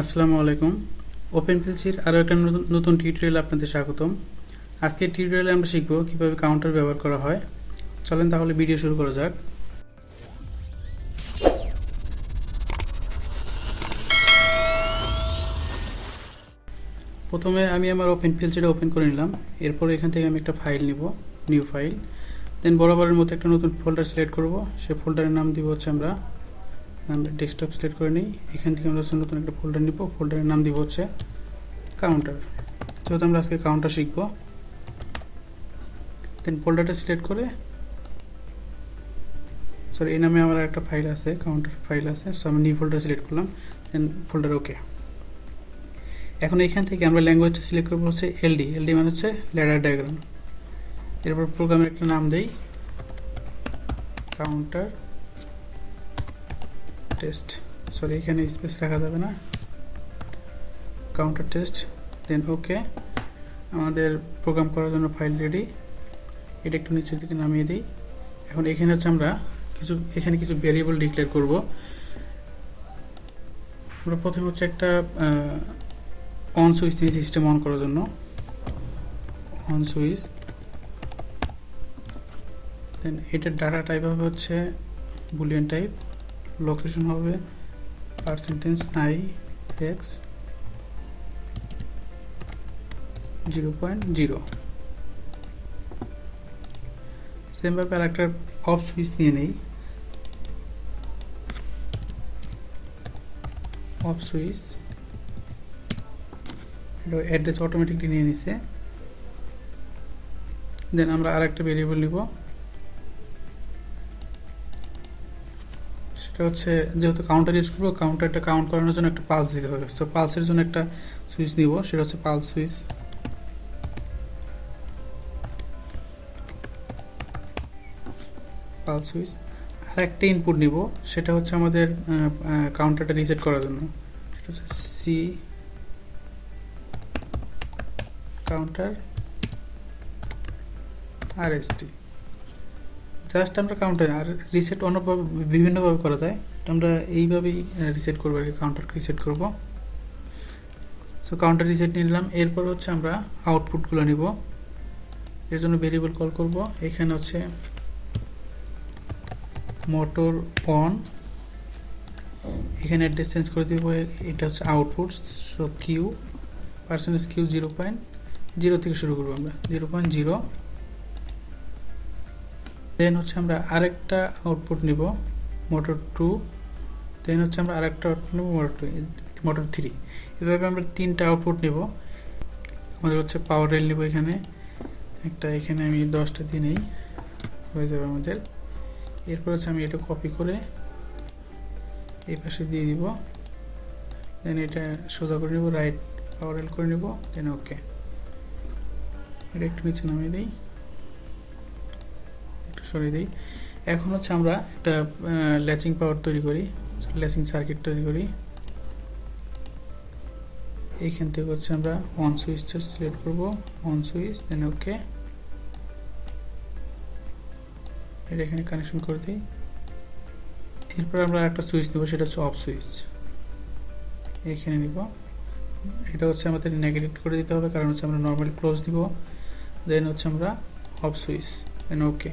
আসসালামু আলাইকুম। ওপেন ফিলসির আরও একটা নতুন নতুন টিউটোরিয়াল আপনাদের স্বাগতম। আজকের টিউটোরিয়ালে আমরা শিখব কীভাবে কাউন্টার ব্যবহার করা হয়। চলেন তাহলে ভিডিও শুরু করা যাক। প্রথমে আমি আমার ওপেন ফিলসিটা ওপেন করে নিলাম। এরপর এখান থেকে আমি একটা ফাইল নিব নিউ ফাইল দেন বরাবরের মতো একটা নতুন ফোল্ডার সিলেক্ট করব। সেই ফোল্ডারের নাম দিব হচ্ছে আমরা আমরা ডেস্কটপ সিলেক্ট করে নিই। এখান থেকে আমরা নতুন একটা ফোল্ডার নিব। ফোল্ডারের নাম দিব হচ্ছে কাউন্টার যেহেতু আমরা আজকে কাউন্টার শিখব দেন ফোল্ডারটা সিলেক্ট করে সরি এই নামে আমার একটা ফাইল আছে কাউন্টার ফাইল আছে সো আমি নিউ ফোল্ডার সিলেক্ট করলাম দেন ফোল্ডার ওকে এখন এখান থেকে আমরা ল্যাঙ্গুয়েজটা সিলেক্ট করব হচ্ছে এলডি এলডি মানে হচ্ছে ল্যাডার ডায়াগ্রাম এরপর প্রোগ্রামের একটা নাম দেই কাউন্টার টেস্ট সরি এখানে স্পেস রাখা যাবে না। কাউন্টার টেস্ট দেন ওকে আমাদের প্রোগ্রাম করার জন্য ফাইল রেডি এটা একটু নিচের দিকে নামিয়ে দিই। এখন এখানে হচ্ছে আমরা কিছু, এখানে কিছু ভেরিয়েবল ডিক্লেয়ার করব। আমরা প্রথমে হচ্ছে একটা অন সুইচ নিয়ে সিস্টেম অন করার জন্য। অন সুইচ দেন এটার ডাটা টাইপ হবে হচ্ছে বুলিয়ান টাইপ লোকেশন হবে percentage I X zero point zero সেমভাবে আর একটা অফ সুইচ নিয়ে নেই। অফ সুইচ এটা অ্যাড্রেস অটোমেটিকলি নিয়ে নিছে। দেন আমরা আর একটা ভেরিয়েবল নিব। সেটা হচ্ছে যেহেতু কাউন্টার ইউজ করব কাউন্টারটা কাউন্ট করানোর জন্য একটা পালস দিতে হবে। সো পালসের জন্য একটা সুইচ নিব, সেটা হচ্ছে পালস সুইচ পালস সুইচ আর একটা ইনপুট নিব, সেটা হচ্ছে আমাদের কাউন্টারটা রিসেট করার জন্য। সেটা হচ্ছে সি কাউন্টার আর এস টি জাস্ট আমরা কাউন্টার আর রিসেট অন্যভাবে, বিভিন্নভাবে করা যায়। তো আমরা এইভাবেই রিসেট করব আর কি কাউন্টারকে রিসেট করব। সো কাউন্টার রিসেট নিলাম। এরপর হচ্ছে আমরা আউটপুটগুলো নিব। এর জন্য ভেরিয়েবল কল করব। এখানে হচ্ছে মোটর অন এখানে অ্যাড্রেস চেঞ্জ করে দিব। এটা হচ্ছে output so Q percentage Q zero point zero থেকে শুরু করব আমরা। জিরো পয়েন্ট জিরো দেন হচ্ছে আমরা আরেকটা আউটপুট নিব মোটর টু দেন হচ্ছে আমরা আরেকটা আউটপুট নেব মোটর টু মোটর থ্রি এভাবে আমরা তিনটা আউটপুট নেব। আমাদের হচ্ছে পাওয়ার রেল নেব এখানে। একটা এখানে আমি দশটা দিয়ে নেই, হয়ে যাবে আমাদের। এরপর হচ্ছে আমি এটা কপি করে এই পাশে দিয়ে দিব। দেন এটা সোজা করে নেব রাইট পাওয়ার রেল করে নেব দেন ওকে এটা একটু নিচে নামিয়ে দিই। সরিয়ে দিই। এখন হচ্ছে আমরা একটা ল্যাচিং পাওয়ার তৈরি করি, ল্যাচিং সার্কিট তৈরি করি। এইখান থেকে হচ্ছে আমরা অন সুইচটা সিলেক্ট করব অন সুইচ দেন ওকে এটা এখানে কানেকশন করে দিই। এরপর আমরা একটা সুইচ নেব, সেটা হচ্ছে অফ সুইচ এখানে নিব। এটা হচ্ছে আমাদের নেগেটিভ করে দিতে হবে, কারণ হচ্ছে আমরা নর্মাল ক্লোজ দিব। দেন হচ্ছে আমরা অফ সুইচ দেন ওকে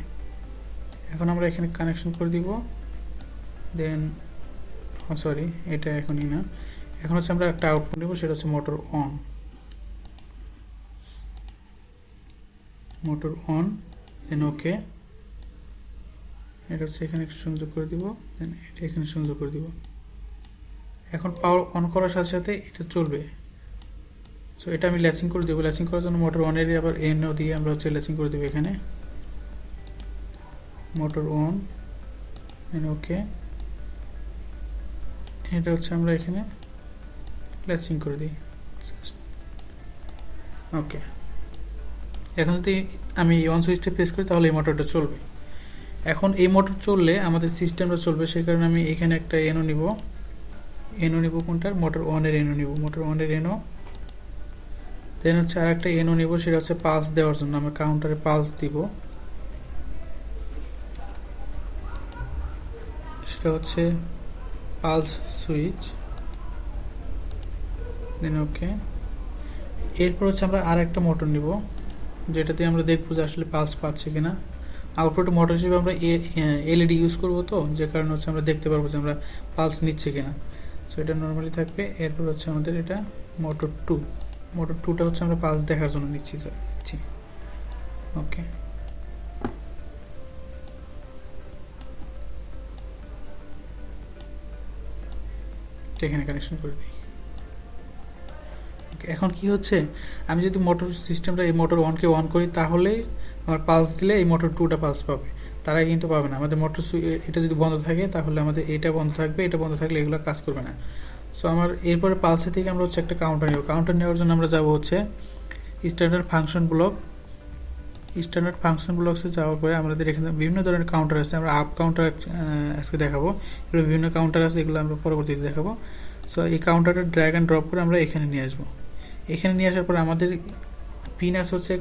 এখন আমরা এখানে কানেকশন করে দিব। দেন সরি এটা এখনই না। এখন হচ্ছে আমরা একটা আউটপুট নেব, সেটা হচ্ছে motor on motor on then okay এটা হচ্ছে এখানে সংযোগ করে দিব দেন এটা এখানে সংযোগ করে দিব। এখন পাওয়ার অন করার সাথে সাথে এটা চলবে। সো এটা আমি ল্যাচিং করে দেবো। ল্যাচিং করার জন্য মোটর অনের আবার এনও দিয়ে আমরা হচ্ছে ল্যাচিং করে দেবো এখানে। মোটর অন দেন ওকে এটা হচ্ছে আমরা এখানে ল্যাচিং করে দিই। ওকে এখন যদি আমি অন সুইচটা প্রেস করি, তাহলে এই মোটরটা চলবে। এখন এই মোটর চললে আমাদের সিস্টেমটা চলবে, সেই কারণে আমি এখানে একটা এনও নিব। এনও নিব কোনটার? মোটর ওয়ানের এনও নিব। মোটর ওয়ানের এনও দেন হচ্ছে আর একটা এনও নিব, সেটা হচ্ছে পালস দেওয়ার জন্য। আমরা কাউন্টারে পালস দিব। সেটা হচ্ছে পালস সুইচ। দেন ওকে এরপর হচ্ছে আমরা আর একটা মোটর নিব, যেটাতে আমরা দেখব যে আসলে পালস পাচ্ছে কিনা। আউটপুট মোটর হিসেবে আমরা এলইডি ইউজ করব তো, যে কারণে হচ্ছে আমরা দেখতে পারব যে আমরা পালস নিচ্ছে কিনা। সো এটা নর্মালি থাকবে। এরপর হচ্ছে আমাদের এটা মোটর টু মোটর টুটা হচ্ছে আমরা পালস দেখার জন্য নিচ্ছি নিচ্ছি ওকে এখানে কানেকশন করে দিই এখন কি হচ্ছে? আমি যদি মোটর সিস্টেমটা এই মোটর ওয়ানকে অন করি, তাহলে আমার পালস দিলে এই মোটর টুটা পালস পাবে। তারা কিন্তু পাবে না। আমাদের মোটর এটা যদি বন্ধ থাকে, তাহলে আমাদের এটা বন্ধ থাকবে, এটা বন্ধ থাকলে এগুলো কাজ করবে না। সো আমার এরপরে পালসের থেকে আমরা হচ্ছে একটা কাউন্টার নেব। কাউন্টার নেওয়ার জন্য আমরা যাব হচ্ছে standard function block standard function ব্লকসে যাওয়ার পরে আমাদের এখানে বিভিন্ন ধরনের কাউন্টার আছে। আমরা আপ কাউন্টার আজকে দেখাবো। এগুলো বিভিন্ন কাউন্টার আছে, এগুলো আমরা পরবর্তীতে দেখাবো। সো এই কাউন্টারটা ড্র্যাগ অ্যান্ড ড্রপ করে আমরা এখানে নিয়ে আসব। এখানে নিয়ে আসার পর আমাদের পিন আছে হচ্ছে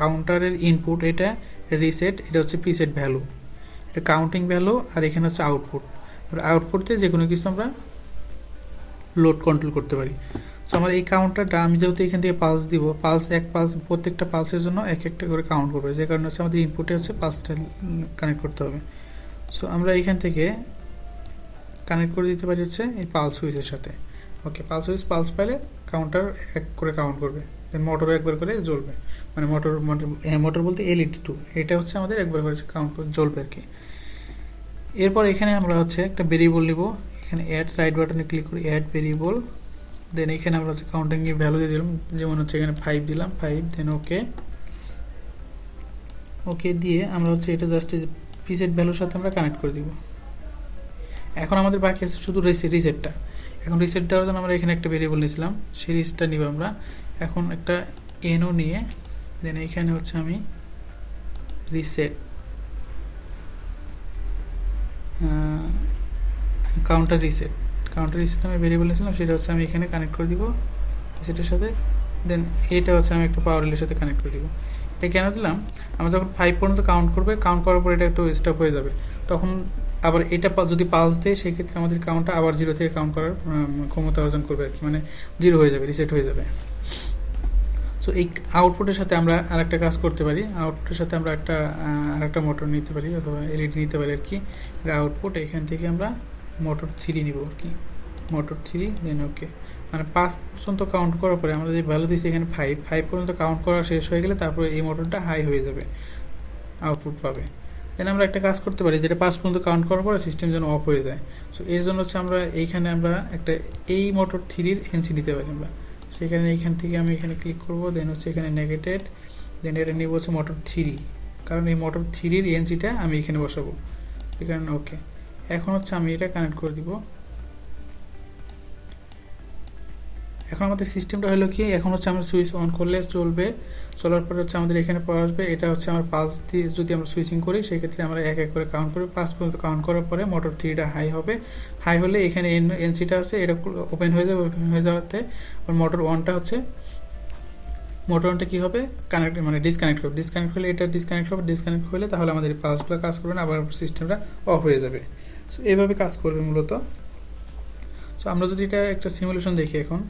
কাউন্টারের ইনপুট এটা রিসেট এটা হচ্ছে প্রিসেট ভ্যালু এটা কাউন্টিং ভ্যালু আর এখানে হচ্ছে আউটপুট আউটপুট দিয়ে যে কোনো কিছু আমরা লোড কন্ট্রোল করতে পারি। সো আমার এই কাউন্টারটা আমি যেহেতু এখান থেকে পালস দিব পালস এক পালস প্রত্যেকটা পালসের জন্য এক একটা করে কাউন্ট করবে। যে কারণে হচ্ছে আমাদের ইনপুটে হচ্ছে পালসটা কানেক্ট করতে হবে। সো আমরা এখান থেকে কানেক্ট করে দিতে পারি হচ্ছে এই পালস সুইচের সাথে। ওকে পালস সুইচ পালস পাইলে কাউন্টার এক করে কাউন্ট করবে। দেন মোটরও একবার করে জ্বলবে। মানে মোটর মোটর বলতে এলইডি টু এটা হচ্ছে আমাদের একবার করে কাউন্ট জ্বলবে আর কি। এরপর এখানে আমরা হচ্ছে একটা ভেরিয়েবল নিব। এখানে অ্যাড রাইট বাটনে ক্লিক করি অ্যাড ভেরিয়েবল দেন এখানে আমরা হচ্ছে কাউন্টিং এর ভ্যালু দিয়ে দিলাম। যেমন হচ্ছে এখানে ফাইভ দিলাম ফাইভ দেন ওকে ওকে দিয়ে আমরা হচ্ছে এটা জাস্ট পিসেট ভ্যালুর সাথে আমরা কানেক্ট করে দিব। এখন আমাদের বাকি আছে শুধু রিসেট রিসেটটা এখন রিসেট দেওয়ার জন্য আমরা এখানে একটা ভেরিয়েবল নিয়েছিলাম। সেই রিসেটটা নিব আমরা। এখন একটা এনও নিয়ে দেন এখানে হচ্ছে আমি reset counter reset counter reset আমি ভেরিয়েবল নিয়েছিলাম সেটা হচ্ছে আমি এখানে কানেক্ট করে দিব রিসেটের সাথে। দেন এটা হচ্ছে আমি একটা পাওয়ার রিলের সাথে কানেক্ট করে দিব। এটা কেন দিলাম? আমরা যখন ফাইভ পর্যন্ত কাউন্ট করবে কাউন্ট করার পর এটা একটু স্টপ হয়ে যাবে। তখন আবার এটা যদি পালস দেয়, সেক্ষেত্রে আমাদের কাউন্টটা আবার জিরো থেকে কাউন্ট করার ক্ষমতা অর্জন করবে আর কি। মানে জিরো হয়ে যাবে রিসেট হয়ে যাবে। সো এই আউটপুটের সাথে আমরা আরেকটা কাজ করতে পারি। আউটপুটের সাথে আমরা একটা আরেকটা মোটর নিতে পারি, অথবা এলইডি নিতে পারি আর কি। আউটপুট এখান থেকে আমরা মোটর থ্রি নিব আর কি? মোটর থ্রি দেন ওকে মানে পাঁচ পর্যন্ত কাউন্ট করার পরে আমরা যে ভ্যালু দিচ্ছি এখানে ফাইভ ফাইভ পর্যন্ত কাউন্ট করা শেষ হয়ে গেলে তারপরে এই মোটরটা হাই হয়ে যাবে আউটপুট পাবে। দেন আমরা একটা কাজ করতে পারি, যেটা পাঁচ পর্যন্ত কাউন্ট করার পরে সিস্টেম যেন অফ হয়ে যায়। সো এর জন্য হচ্ছে আমরা এইখানে আমরা একটা এই মোটর থ্রির এনসি নিতে পারি আমরা। সেখানে এইখান থেকে আমি এখানে ক্লিক করব দেন হচ্ছে এখানে নেগেটেড দেন এটা নিয়ে হচ্ছে মোটর থ্রি কারণ এই মোটর থ্রির এনসিটা আমি এখানে বসাবো। এখানে ওকে এখন হচ্ছে আমি এটা কানেক্ট করে দিব। এখন আমাদের সিস্টেমটা হলো কি, এখন হচ্ছে আমরা সুইচ অন করলে চলবে। চলার পরে হচ্ছে আমাদের এখানে পাওয়া আসবে, এটা হচ্ছে আমার পালস দিয়ে যদি আমরা সুইচিং করি, সেক্ষেত্রে আমরা এক এক করে কাউন্ট করি পাঁচ পর্যন্ত কাউন্ট করার পরে মোটর থ্রিটা হাই হবে। হাই হলে এখানে এন এনসিটা আছে, এটা ওপেন হয়ে যাবে ওপেন হয়ে যাওয়াতে। মোটর ওয়ানটা হচ্ছে মোটর ওয়ানটা কী হবে? কানেক্ট মানে ডিসকানেক্ট হবে ডিসকানেক্ট হলে এটা ডিসকানেক্ট হবে ডিসকানেক্ট হলে তাহলে আমাদের পালসগুলো কাজ করবে না, আবার সিস্টেমটা অফ হয়ে যাবে। সো এভাবে কাজ করবে মূলত। সো আমরা যদি এটা একটা সিমুলেশন দেখি এখন।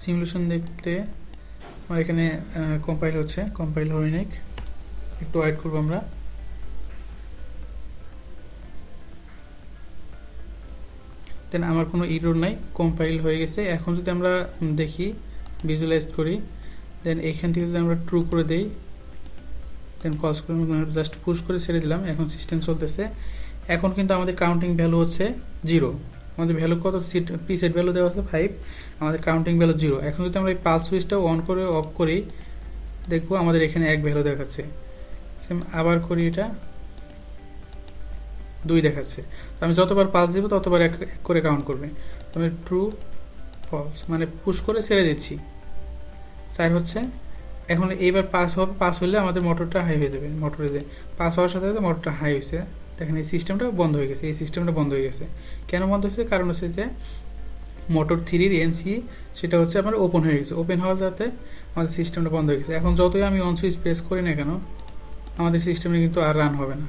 সিমুলেশন দেখতে আমার এখানে কম্পাইল হচ্ছে। কম্পাইল হয় নেক একটু ওয়েট করব আমরা। দেন আমার কোনো ইরোর নাই। কম্পাইল হয়ে গেছে। এখন যদি আমরা দেখি ভিজুয়ালাইজ করি দেন এইখান থেকে যদি আমরা ট্রু করে দেই দেন কলস করে জাস্ট পুশ করে ছেড়ে দিলাম, এখন সিস্টেম চলতেছে। এখন কিন্তু আমাদের কাউন্টিং ভ্যালু হচ্ছে জিরো আমাদের ভ্যালু কত? সিট পি সেট ভ্যালু দেওয়া আছে ফাইভ আমাদের কাউন্টিং ভ্যালু জিরো এখন যদি আমরা এই পালস সুইচটা অন করে অফ করি, দেখব আমাদের এখানে এক ভ্যালু দেখাচ্ছে। সেম আবার করি এটা। দুই দেখাচ্ছে। তো আমি যতবার পালস দেবো, ততবার এক করে কাউন্ট করবে। আমি ট্রু ফলস মানে পুশ করে ছেড়ে দিচ্ছি। চার হচ্ছে, এখন এইবার পাস হবে পাস হলে আমাদের মোটরটা হাই হয়ে যাবে। মোটরে যে পাস হওয়ার সাথে সাথে মোটরটা হাই হয়েছে। দেখেন এই সিস্টেমটা বন্ধ হয়ে গেছে, এই সিস্টেমটা বন্ধ হয়ে গেছে। কেন বন্ধ হয়েছে? কারণ হচ্ছে যে মোটর থ্রির এনসি সেটা হচ্ছে আমার ওপেন হয়ে গেছে। ওপেন হওয়ার যাতে আমাদের সিস্টেমটা বন্ধ হয়ে গেছে। এখন যতই আমি অন সুইচ প্রেস করি না কেন, আমাদের সিস্টেমে কিন্তু আর রান হবে না।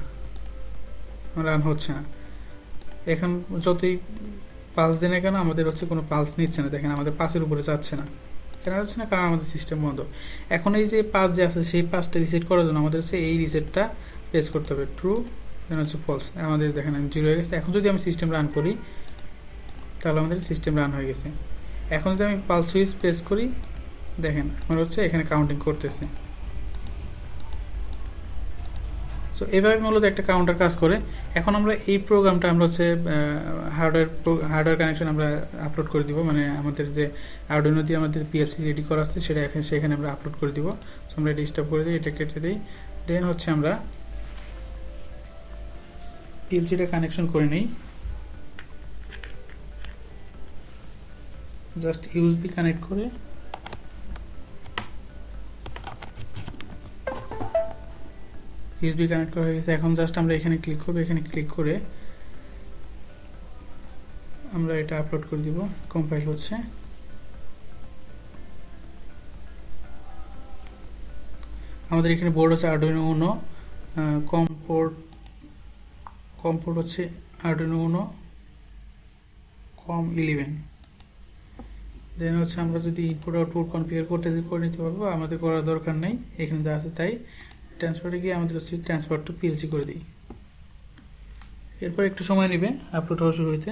রান হচ্ছে না। এখন যতই পালস দেয় না কেন, আমাদের হচ্ছে কোনো পালস নিচ্ছে না। দেখেন আমাদের পাসের উপরে যাচ্ছে না। কেন যাচ্ছে না? কারণ আমাদের সিস্টেম বন্ধ। এখন এই যে পাস যে আছে, সেই পাসটা রিসেট করার জন্য আমাদের হচ্ছে এই রিসেটটা প্রেস করতে হবে। ট্রু দেন হচ্ছে ফলস আমাদের দেখেন জিরো হয়ে গেছে। এখন যদি আমি সিস্টেম রান করি, তাহলে আমাদের সিস্টেম রান হয়ে গেছে। এখন যদি আমি পালস সুইচ প্রেস করি, দেখেন, আমার হচ্ছে এখানে কাউন্টিং করতেছে। সো এভাবে মূলত একটা কাউন্টার কাজ করে। এখন আমরা এই প্রোগ্রামটা আমরা হচ্ছে হার্ডওয়্যার হার্ডওয়্যার কানেকশন আমরা আপলোড করে দিব। মানে আমাদের যে আর্ডিনো দিয়ে আমাদের পিএসসি রেডি করা আছে, সেটা এখানে, সেখানে আমরা আপলোড করে দিব। সো আমরা এটা স্টপ করে দিই, এটা কেটে দিই। দেন হচ্ছে আমরা পিএলসিটা কানেকশন করে নিই। জাস্ট ইউএসবি কানেক্ট করে ইউএসবি কানেক্ট করা হয়ে গেছে। এখন জাস্ট আমরা এখানে ক্লিক করব। এখানে ক্লিক করে আমরা এটা আপলোড করে দিব। কম্পাইল হচ্ছে। আমাদের এখানে বোর্ড হচ্ছে Arduino Uno COM port COM port হচ্ছে Arduino Uno COM eleven then হচ্ছে আমরা যদি ইনপুট আউটপুট কনফিগার করতে করে নিতে পারব, আমাদের করার দরকার নেই। এখানে যা আছে তাই। ট্রান্সফারে গিয়ে আমাদের হচ্ছে ট্রান্সফার টু পিএলসি করে দিই। এরপর একটু সময় নেবে আপলোড হওয়া শুরু হইতে।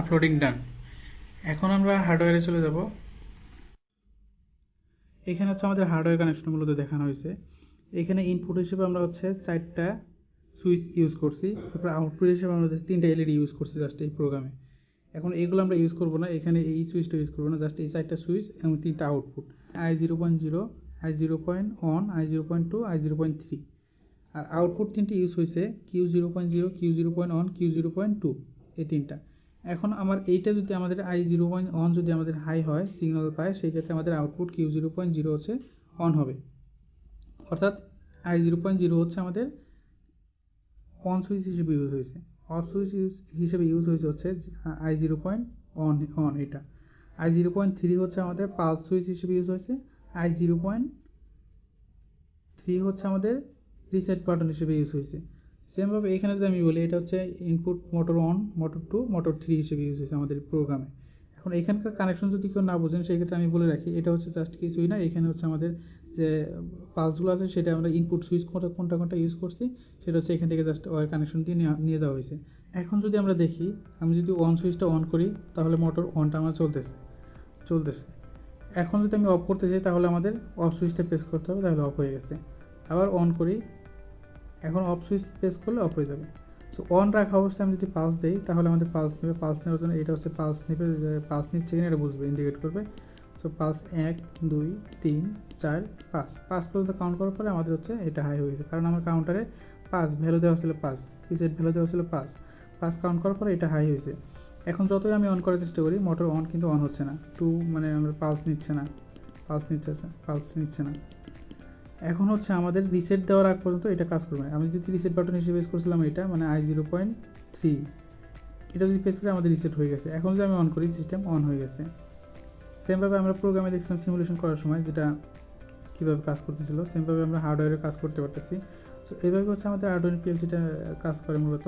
আপলোডিং ডান এখন আমরা হার্ডওয়্যারে চলে যাব। এখানে হচ্ছে আমাদের হার্ডওয়্যার কানেকশন মূলত দেখানো হয়েছে এখানে ইনপুট হিসেবে আমরা হচ্ছে চারটা সুইচ ইউজ করছি। তারপর আউটপুট হিসেবে আমরা তিনটা এলইডি ইউজ করছি জাস্ট এই প্রোগ্রামে এখন এইগুলো আমরা ইউজ করব না এখানে এই সুইচটা ইউজ করব না জাস্ট এই চারটা সুইচ এবং তিনটা output I zero point zero I zero point one I zero point two I zero point three R output তিনটি ইউজ হয়েছে Q zero point zero Q zero point one Q zero point two এই তিনটা এখন আমার এইটা যদি আমাদের I zero point one যদি আমাদের হাই হয় সিগন্যাল পায় সেই ক্ষেত্রে আমাদের output Q zero point zero হচ্ছে অন হবে অর্থাৎ আই জিরো পয়েন্ট জিরো হচ্ছে আমাদের অন সুইচ হিসেবে ইউজ হয়েছে অফ সুইচ হিসেবে ইউজ হয়েছে হচ্ছে I zero point on on এটা। আই জিরো পয়েন্ট থ্রি হচ্ছে আমাদের পালস সুইচ হিসেবে ইউজ হয়েছে। আই জিরো পয়েন্ট থ্রি হচ্ছে আমাদের রিসেট বাটন হিসেবে ইউজ হয়েছে। সেমভাবে এখানে যদি আমি বলি, এটা হচ্ছে input motor on motor two motor three হিসেবে ইউজ হয়েছে আমাদের প্রোগ্রামে এখন এখানকার কানেকশন যদি কেউ না বোঝেন, সেক্ষেত্রে আমি বলে রাখি, এটা হচ্ছে জাস্ট কিছুই না, এখানে হচ্ছে আমাদের যে পালসগুলো আছে সেটা আমরা ইনপুট সুইচ কোনটা কোনটা কোনটা ইউজ করছি, সেটা হচ্ছে এখান থেকে জাস্ট ওয়ার কানেকশন দিয়ে নিয়ে যাওয়া হয়েছে। এখন যদি আমরা দেখি, আমি যদি অন সুইচটা অন করি, তাহলে মোটর অনটা আমার চলতেছে চলতেছে। এখন যদি আমি অফ করতে চাই তাহলে আমাদের অফ সুইচটা প্রেস করতে হবে, তাহলে অফ হয়ে গেছে। আবার অন করি, এখন অফ সুইচ প্রেস করলে অফ হয়ে যাবে। সো অন রাখা অবস্থায় আমি যদি পালস দিই, তাহলে আমাদের পালস নেবে। পালস নেওয়ার জন্য এটা হচ্ছে পালস নেবে পালস নিচ্ছে কিনা এটা বুঝবে ইন্ডিকেট করবে। সো পালস এক, দুই, তিন, চার, পাঁচ। পাঁচ পর্যন্ত কাউন্ট করার পরে আমাদের হচ্ছে এটা হাই হয়ে গেছে। কারণ আমার কাউন্টারে পাঁচ ভ্যালু দেওয়া ছিল পাঁচ। রিসেট ভ্যালু দেওয়া ছিল পাঁচ। পাঁচ কাউন্ট করার পরে এটা হাই হয়েছে। এখন যতই আমি অন করার চেষ্টা করি মোটর অন কিন্তু অন হচ্ছে না। টু মানে আমার পালস নিচ্ছে না। পালস নিচ্ছে পালস নিচ্ছে না। এখন হচ্ছে আমাদের রিসেট দেওয়ার আগ পর্যন্ত এটা কাজ করবে না। আমি যদি রিসেট বাটন হিসেবে ইউজ করছিলাম এটা মানে আই জিরো পয়েন্ট থ্রি এটা যদি প্রেস করে আমাদের রিসেট হয়ে গেছে। এখন যদি আমি অন করি সিস্টেম অন হয়ে গেছে। সেমভাবে আমরা প্রোগ্রামে দেখছিলাম সিমুলেশন করার সময় যেটা কীভাবে কাজ করতেছিল সেমভাবে আমরা হার্ডওয়্যারে কাজ করতে পারতেছি। তো এইভাবে হচ্ছে আমাদের হার্ডওয়্যার পিএলসিটা কাজ করে মূলত।